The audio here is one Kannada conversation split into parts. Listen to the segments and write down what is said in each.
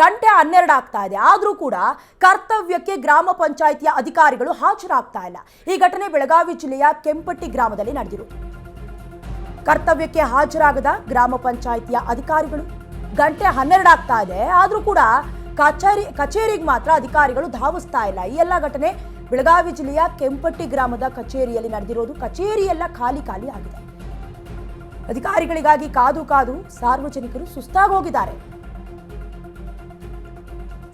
ಗಂಟೆ ಹನ್ನೆರಡು ಆಗ್ತಾ ಇದೆ. ಆದರೂ ಕೂಡ ಕರ್ತವ್ಯಕ್ಕೆ ಗ್ರಾಮ ಪಂಚಾಯಿತಿಯ ಅಧಿಕಾರಿಗಳು ಹಾಜರಾಗ್ತಾ ಇಲ್ಲ. ಈ ಘಟನೆ ಬೆಳಗಾವಿ ಜಿಲ್ಲೆಯ ಕೆಂಪಟ್ಟಿ ಗ್ರಾಮದಲ್ಲಿ ನಡೆದಿರು ಕರ್ತವ್ಯಕ್ಕೆ ಹಾಜರಾಗದ ಗ್ರಾಮ ಪಂಚಾಯಿತಿಯ ಅಧಿಕಾರಿಗಳು ಗಂಟೆ ಹನ್ನೆರಡು ಆಗ್ತಾ ಇದೆ. ಆದರೂ ಕೂಡ ಕಚೇರಿ, ಕಚೇರಿಗೆ ಮಾತ್ರ ಅಧಿಕಾರಿಗಳು ಧಾವಿಸ್ತಾ ಇಲ್ಲ. ಈ ಎಲ್ಲ ಘಟನೆ ಬೆಳಗಾವಿ ಜಿಲ್ಲೆಯ ಕೆಂಪಟ್ಟಿ ಗ್ರಾಮದ ಕಚೇರಿಯಲ್ಲಿ ನಡೆದಿರೋದು. ಕಚೇರಿ ಎಲ್ಲ ಖಾಲಿ ಖಾಲಿ ಆಗಿದೆ. ಅಧಿಕಾರಿಗಳಿಗಾಗಿ ಕಾದು ಕಾದು ಸಾರ್ವಜನಿಕರು ಸುಸ್ತಾಗೋಗಿದ್ದಾರೆ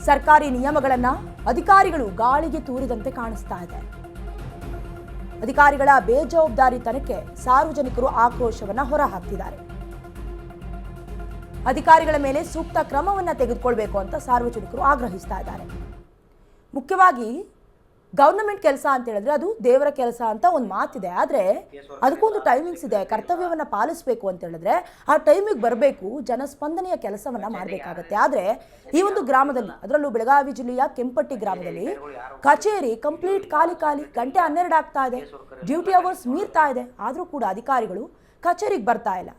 ಸರ್ಕಾರಿ ನಿಯಮಗಳನ್ನ ಅಧಿಕಾರಿಗಳು ಗಾಳಿಗೆ ತೂರಿದಂತೆ ಕಾಣಿಸ್ತಾ ಇದೆ. ಅಧಿಕಾರಿಗಳ ಬೇಜವಾಬ್ದಾರಿತನಕ್ಕೆ ಸಾರ್ವಜನಿಕರು ಆಕ್ರೋಶವನ್ನ ಹೊರಹಾಕ್ತಿದ್ದಾರೆ ಅಧಿಕಾರಿಗಳ ಮೇಲೆ ಸೂಕ್ತ ಕ್ರಮವನ್ನ ತೆಗೆದುಕೊಳ್ಬೇಕು ಅಂತ ಸಾರ್ವಜನಿಕರು ಆಗ್ರಹಿಸ್ತಾ ಇದ್ದಾರೆ. ಮುಖ್ಯವಾಗಿ ಗವರ್ನಮೆಂಟ್ ಕೆಲಸ ಅಂತ ಹೇಳಿದ್ರೆ ಅದು ದೇವರ ಕೆಲಸ ಅಂತ ಒಂದು ಮಾತಿದೆ. ಆದರೆ ಅದಕ್ಕೊಂದು ಟೈಮಿಂಗ್ಸ್ ಇದೆ, ಕರ್ತವ್ಯವನ್ನ ಪಾಲಿಸಬೇಕು ಅಂತ ಹೇಳಿದ್ರೆ ಆ ಟೈಮಿಗೆ ಬರಬೇಕು, ಜನಸ್ಪಂದನೆಯ ಕೆಲಸವನ್ನ ಮಾಡಬೇಕಾಗತ್ತೆ. ಆದರೆ ಈ ಒಂದು ಗ್ರಾಮದಲ್ಲಿ, ಅದರಲ್ಲೂ ಬೆಳಗಾವಿ ಜಿಲ್ಲೆಯ ಕೆಂಪಟ್ಟಿ ಗ್ರಾಮದಲ್ಲಿ ಕಚೇರಿ ಕಂಪ್ಲೀಟ್ ಖಾಲಿ ಖಾಲಿ, ಗಂಟೆ ಹನ್ನೆರಡು ಆಗ್ತಾ ಇದೆ ಡ್ಯೂಟಿ ಅವರ್ಸ್ ಮೀರ್ತಾ ಇದೆ. ಆದರೂ ಕೂಡ ಅಧಿಕಾರಿಗಳು ಕಚೇರಿಗೆ ಬರ್ತಾ ಇಲ್ಲ.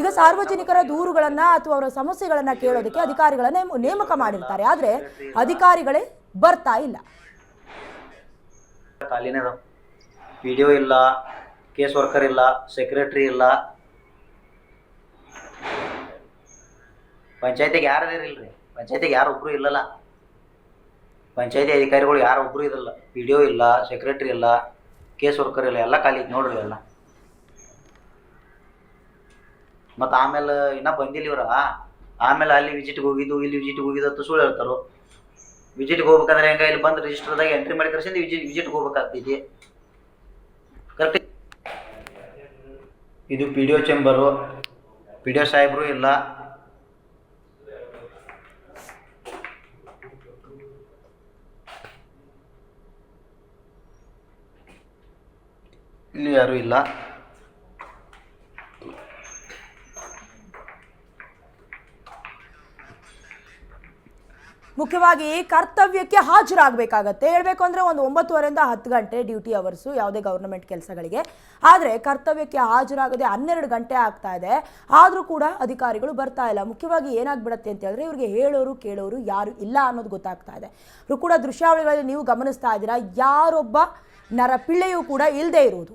ಈಗ ಸಾರ್ವಜನಿಕರ ದೂರುಗಳನ್ನ ಅಥವಾ ಅವರ ಸಮಸ್ಯೆಗಳನ್ನ ಕೇಳೋದಕ್ಕೆ ಅಧಿಕಾರಿಗಳನ್ನ ನೇಮಕ ಮಾಡಿರ್ತಾರೆ. ಆದ್ರೆ ಅಧಿಕಾರಿಗಳೇ ಬರ್ತಾ ಇಲ್ಲ. ಖಾಲಿನೇ ಅದಾವ. ಪಿ ಡಿ ಒ ಇಲ್ಲ ಕೇಸ್ ವರ್ಕರ್ ಇಲ್ಲ ಸೆಕ್ರೆಟ್ರಿ ಇಲ್ಲ. ಪಂಚಾಯತಿಗೆ ಯಾರು ಇಲ್ರಿ? ಪಂಚಾಯತಿಗೆ ಯಾರು ಒಬ್ರು ಇಲ್ಲಲ್ಲ. ಪಂಚಾಯತಿ ಅಧಿಕಾರಿಗಳು ಯಾರು ಒಬ್ರು ಇರಲ್ಲ. ಪಿ ಡಿ ಒ ಇಲ್ಲ ಸೆಕ್ರೆಟ್ರಿ ಇಲ್ಲ ಕೇಸ್ ವರ್ಕರ್ ಇಲ್ಲ, ಎಲ್ಲ ಖಾಲಿ ನೋಡ್ರಿ ಎಲ್ಲ ಮತ್ತು ಆಮೇಲೆ ಇನ್ನೂ ಬಂದಿಲ್ಲ ಇವರ. ಆಮೇಲೆ ಅಲ್ಲಿ ವಿಸಿಟ್ಗೆ ಹೋಗಿದ್ದು, ಇಲ್ಲಿ ವಿಸಿಟ್ಗೆ ಹೋಗಿದ್ದು ಅಂತ ಸುಳ್ಳು ಹೇಳ್ತಾರೋ. ವಿಸಿಟ್ಗೆ ಹೋಗ್ಬೇಕಂದ್ರೆ ಹೆಂಗ ಇಲ್ಲಿ ಬಂದು ರಿಜಿಸ್ಟರ್ದಾಗ ಎಂಟ್ರಿ ಮಾಡಿ ಕರ್ಸಿಂದ ವಿಜಿಟ್ ವಿಸಿಟ್ಗೆ ಹೋಗ್ಬೇಕಾಗ್ತೈತಿ. ಇದು P D O chamber P D O ಸಾಹೇಬರು ಇಲ್ಲ. ಇಲ್ಲಿ ಯಾರು ಇಲ್ಲ. ಮುಖ್ಯವಾಗಿ ಕರ್ತವ್ಯಕ್ಕೆ ಹಾಜರಾಗಬೇಕಾಗತ್ತೆ. ಹೇಳಬೇಕು ಅಂದರೆ ಒಂದು ಒಂಬತ್ತುವರೆಯಿಂದ ಹತ್ತು ಗಂಟೆ ಡ್ಯೂಟಿ ಅವರ್ಸು ಯಾವುದೇ ಗೌರ್ಮೆಂಟ್ ಕೆಲಸಗಳಿಗೆ. ಆದರೆ ಕರ್ತವ್ಯಕ್ಕೆ ಹಾಜರಾಗದೆ ಹನ್ನೆರಡು ಗಂಟೆ ಆಗ್ತಾ ಇದೆ. ಆದರೂ ಕೂಡ ಅಧಿಕಾರಿಗಳು ಬರ್ತಾ ಇಲ್ಲ. ಮುಖ್ಯವಾಗಿ ಏನಾಗ್ಬಿಡತ್ತೆ ಅಂತ ಹೇಳಿದ್ರೆ ಇವರಿಗೆ ಹೇಳೋರು ಕೇಳೋರು ಯಾರು ಇಲ್ಲ ಅನ್ನೋದು ಗೊತ್ತಾಗ್ತಾ ಇದೆ. ಇವರು ಕೂಡ ದೃಶ್ಯಾವಳಿಗಳಲ್ಲಿ ನೀವು ಗಮನಿಸ್ತಾ ಇದ್ದೀರಾ? ಯಾರೊಬ್ಬ ನರಪಿಳ್ಳೆಯೂ ಕೂಡ ಇಲ್ಲದೆ ಇರುವುದು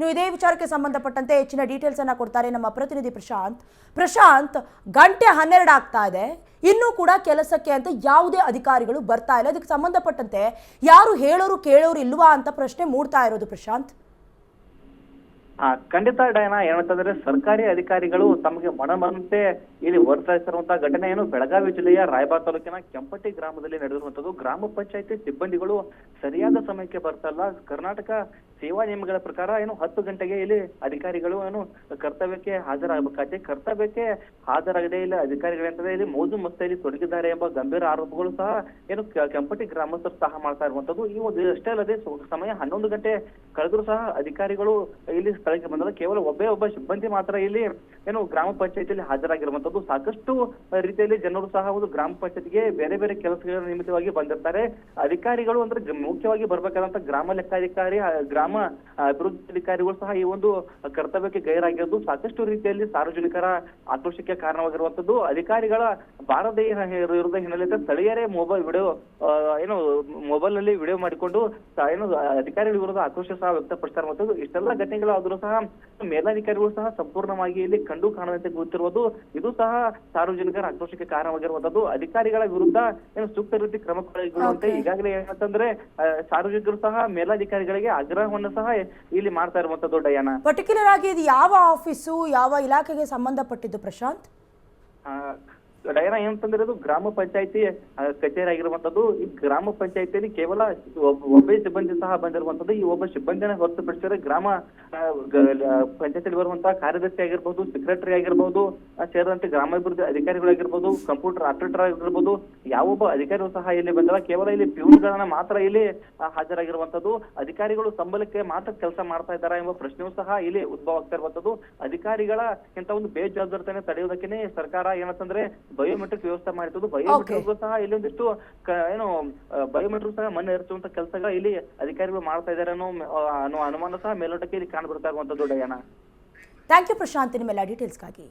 ಇನ್ನು ಇದೇ ವಿಚಾರಕ್ಕೆ ಸಂಬಂಧಪಟ್ಟಂತೆ ಹೆಚ್ಚಿನ ಡೀಟೇಲ್ಸ್ ಅನ್ನ ಕೊಡ್ತಾರೆ ನಮ್ಮ ಪ್ರತಿನಿಧಿ ಪ್ರಶಾಂತ್. ಪ್ರಶಾಂತ್, ಗಂಟೆ ಹನ್ನೆರಡು ಆಗ್ತಾ ಇದೆ. ಇನ್ನೂ ಕೂಡ ಕೆಲಸಕ್ಕೆ ಅಂತ ಯಾವುದೇ ಅಧಿಕಾರಿಗಳು ಬರ್ತಾ ಇಲ್ಲ. ಅದಕ್ಕೆ ಸಂಬಂಧಪಟ್ಟಂತೆ ಯಾರು ಹೇಳೋರು ಕೇಳೋರು ಇಲ್ವಾ ಅಂತ ಪ್ರಶ್ನೆ ಮೂಡ್ತಾ ಇರೋದು ಪ್ರಶಾಂತ್. ಖಂಡಿತ ಡಯನ ಏನಂತಂದ್ರೆ ಸರ್ಕಾರಿ ಅಧಿಕಾರಿಗಳು ತಮಗೆ ಮನಮಂತೆ ಇಲ್ಲಿ ವರ್ತಿಸಿರುವಂತಹ ಘಟನೆ ಏನು? ಬೆಳಗಾವಿ ಜಿಲ್ಲೆಯ ರಾಯಬಾಗ್ ತಾಲೂಕಿನ ಕೆಂಪಟ್ಟಿ ಗ್ರಾಮದಲ್ಲಿ ನಡೆದಿರುವಂತದ್ದು ಗ್ರಾಮ ಪಂಚಾಯತಿ ಸಿಬ್ಬಂದಿಗಳು ಸರಿಯಾದ ಸಮಯಕ್ಕೆ ಬರ್ತಲ್ಲ ಕರ್ನಾಟಕ ಸೇವಾ ನಿಯಮಗಳ ಪ್ರಕಾರ ಏನು ಹತ್ತು ಗಂಟೆಗೆ ಇಲ್ಲಿ ಅಧಿಕಾರಿಗಳು ಏನು ಕರ್ತವ್ಯಕ್ಕೆ ಹಾಜರಾಗಬೇಕಾಗಿದೆ. ಕರ್ತವ್ಯಕ್ಕೆ ಹಾಜರಾಗದೆ ಇಲ್ಲಿ ಅಧಿಕಾರಿಗಳಂತಂದ್ರೆ ಇಲ್ಲಿ ಮೋಜು ಮಸ್ತಿಯಲ್ಲಿ ತೊಡಗಿದ್ದಾರೆ ಎಂಬ ಗಂಭೀರ ಆರೋಪಗಳು ಸಹ ಏನು ಕೆಂಪಟ್ಟಿ ಗ್ರಾಮಸ್ಥರು ಸಹ ಮಾಡ್ತಾ ಇರುವಂತದ್ದು ಈ ಒಂದು ಅಷ್ಟೇ ಅಲ್ಲದೆ ಸಮಯ ಹನ್ನೊಂದು ಗಂಟೆ ಕಳೆದ್ರು ಸಹ ಅಧಿಕಾರಿಗಳು ಇಲ್ಲಿ ಸ್ಥಳಕ್ಕೆ ಬಂದಾಗ ಕೇವಲ ಒಬ್ಬೇ ಒಬ್ಬ ಸಿಬ್ಬಂದಿ ಮಾತ್ರ ಇಲ್ಲಿ ಏನು ಗ್ರಾಮ ಪಂಚಾಯತಿಯಲ್ಲಿ ಹಾಜರಾಗಿರುವಂತದ್ದು ಸಾಕಷ್ಟು ರೀತಿಯಲ್ಲಿ ಜನರು ಸಹ ಒಂದು ಗ್ರಾಮ ಪಂಚಾಯತಿಗೆ ಬೇರೆ ಬೇರೆ ಕೆಲಸಗಳ ನಿಮಿತ್ತವಾಗಿ ಬಂದಿರ್ತಾರೆ. ಅಧಿಕಾರಿಗಳು ಅಂದ್ರೆ ಮುಖ್ಯವಾಗಿ ಬರ್ಬೇಕಾದಂತ ಗ್ರಾಮ ಲೆಕ್ಕಾಧಿಕಾರಿ ಗ್ರಾಮ ಅಭಿವೃದ್ಧಿ ಅಧಿಕಾರಿಗಳು ಸಹ ಈ ಒಂದು ಕರ್ತವ್ಯಕ್ಕೆ ಗೈರಾಗಿರೋದು ಸಾಕಷ್ಟು ರೀತಿಯಲ್ಲಿ ಸಾರ್ವಜನಿಕರ ಆಕ್ರೋಶಕ್ಕೆ ಕಾರಣವಾಗಿರುವಂತದ್ದು. ಅಧಿಕಾರಿಗಳ ಬಾರದೇ ಇರುವುದ ಹಿನ್ನೆಲೆಯಲ್ಲಿ ಸ್ಥಳೀಯರೇ ಮೊಬೈಲ್ ವಿಡಿಯೋ ಏನು ಮೊಬೈಲ್ನಲ್ಲಿ ವಿಡಿಯೋ ಮಾಡಿಕೊಂಡು ಏನು ಅಧಿಕಾರಿಗಳ ವಿರುದ್ಧ ಆಕ್ರೋಶ ಸಹ ವ್ಯಕ್ತಪಡಿಸ್ತಾ ಇಷ್ಟೆಲ್ಲ ಘಟನೆಗಳಾದ್ರೂ ಸಹ ಮೇಲಾಧಿಕಾರಿಗಳು ಸಹ ಸಂಪೂರ್ಣವಾಗಿ ಇಲ್ಲಿ ಕಂಡು ಕಾಣದಂತೆ ಗೊತ್ತಿರುವುದು. ಇದು ಸಹ ಸಾರ್ವಜನಿಕರ ಆಕ್ರೋಶಕ್ಕೆ ಕಾರಣವಾಗಿರುವಂತದ್ದು ಅಧಿಕಾರಿಗಳ ವಿರುದ್ಧ ಏನು ಸೂಕ್ತ ರೀತಿ ಕ್ರಮ ಕೈಗೊಳ್ಳುವಂತೆ. ಈಗಾಗಲೇ ಏನಂತಂದ್ರೆ ಸಾರ್ವಜನಿಕರು ಸಹ ಮೇಲಾಧಿಕಾರಿಗಳಿಗೆ ಆಗ್ರಹವನ್ನು ಸಹ ಇಲ್ಲಿ ಮಾಡ್ತಾ ಇರುವಂತದ್ದು ಡಯಾನ ಪರ್ಟಿಕ್ಯುಲರ್ ಆಗಿ ಇದು ಯಾವ ಆಫೀಸು ಯಾವ ಇಲಾಖೆಗೆ ಸಂಬಂಧಪಟ್ಟಿದ್ದು ಪ್ರಶಾಂತ್ ಡಯನ ಏನಂತಂದ್ರೆ ಅದು ಗ್ರಾಮ ಪಂಚಾಯತಿ ಕಚೇರಿ ಆಗಿರುವಂತದ್ದು ಈ ಗ್ರಾಮ ಪಂಚಾಯತಿಯಲ್ಲಿ ಕೇವಲ ಒಬ್ಬ- ಸಿಬ್ಬಂದಿ ಸಹ ಬಂದಿರುವಂತದ್ದು. ಈ ಒಬ್ಬ ಸಿಬ್ಬಂದಿನ ಹೊರತುಪಡಿಸಿದರೆ ಗ್ರಾಮ ಪಂಚಾಯತಿಯಲ್ಲಿ ಬರುವಂತಹ ಕಾರ್ಯದರ್ಶಿ ಆಗಿರ್ಬಹುದು ಸೆಕ್ರೆಟರಿ ಆಗಿರ್ಬಹುದು ಸೇರಿದಂತೆ ಗ್ರಾಮಾಭಿವೃದ್ಧಿ ಅಧಿಕಾರಿಗಳಾಗಿರ್ಬೋದು ಕಂಪ್ಯೂಟರ್ ಆಪರೇಟರ್ ಆಗಿರ್ಬೋದು ಯಾವೊಬ್ಬ ಅಧಿಕಾರಿಗಳು ಸಹ ಇಲ್ಲಿ ಬಂದಿಲ್ಲ. ಕೇವಲ ಇಲ್ಲಿ ಪ್ಯೂನ್ಗಳನ್ನ ಮಾತ್ರ ಇಲ್ಲಿ ಹಾಜರಾಗಿರುವಂತದ್ದು. ಅಧಿಕಾರಿಗಳು ಸಂಬಳಕ್ಕೆ ಮಾತ್ರ ಕೆಲಸ ಮಾಡ್ತಾ ಇದ್ದಾರಾ ಎಂಬ ಪ್ರಶ್ನೆಯೂ ಸಹ ಇಲ್ಲಿ ಉದ್ಭವ ಆಗ್ತಾ ಇರುವಂತದ್ದು. ಅಧಿಕಾರಿಗಳ ಇಂತ ಒಂದು ಬೇಜವಾಬ್ದಾರಿತನ ತಡೆಯುವುದಕ್ಕೆ ಸರ್ಕಾರ ಏನಂತಂದ್ರೆ ಬಯೋಮೆಟ್ರಿಕ್ ವ್ಯವಸ್ಥೆ ಮಾಡಿದ್ದು ಬಯೋಮೆಟ್ರಿಕ್ ಸಹ ಇಲ್ಲಿ ಒಂದಿಷ್ಟು ಏನು ಬಯೋಮೆಟ್ರಿಕ್ ಸಹ ಮಣ್ಣು ಇರ್ತಂತ ಕೆಲಸಗಳ ಇಲ್ಲಿ ಅಧಿಕಾರಿಗಳು ಮಾಡ್ತಾ ಇದ್ದಾರೆ ಅನ್ನೋ ಅನುಮಾನ ಸಹ ಮೇಲ್ನೋಟಕ್ಕೆ ಇಲ್ಲಿ ಕಾಣ್ಬಿಡ್ತಾ ಇರುವಂತದ್ದು ಡಯಾನ. Thank you Prashant. ನಿಮ್ಮೆಲ್ಲ ಡೀಟೇಲ್ಸ್ಗಾಗಿ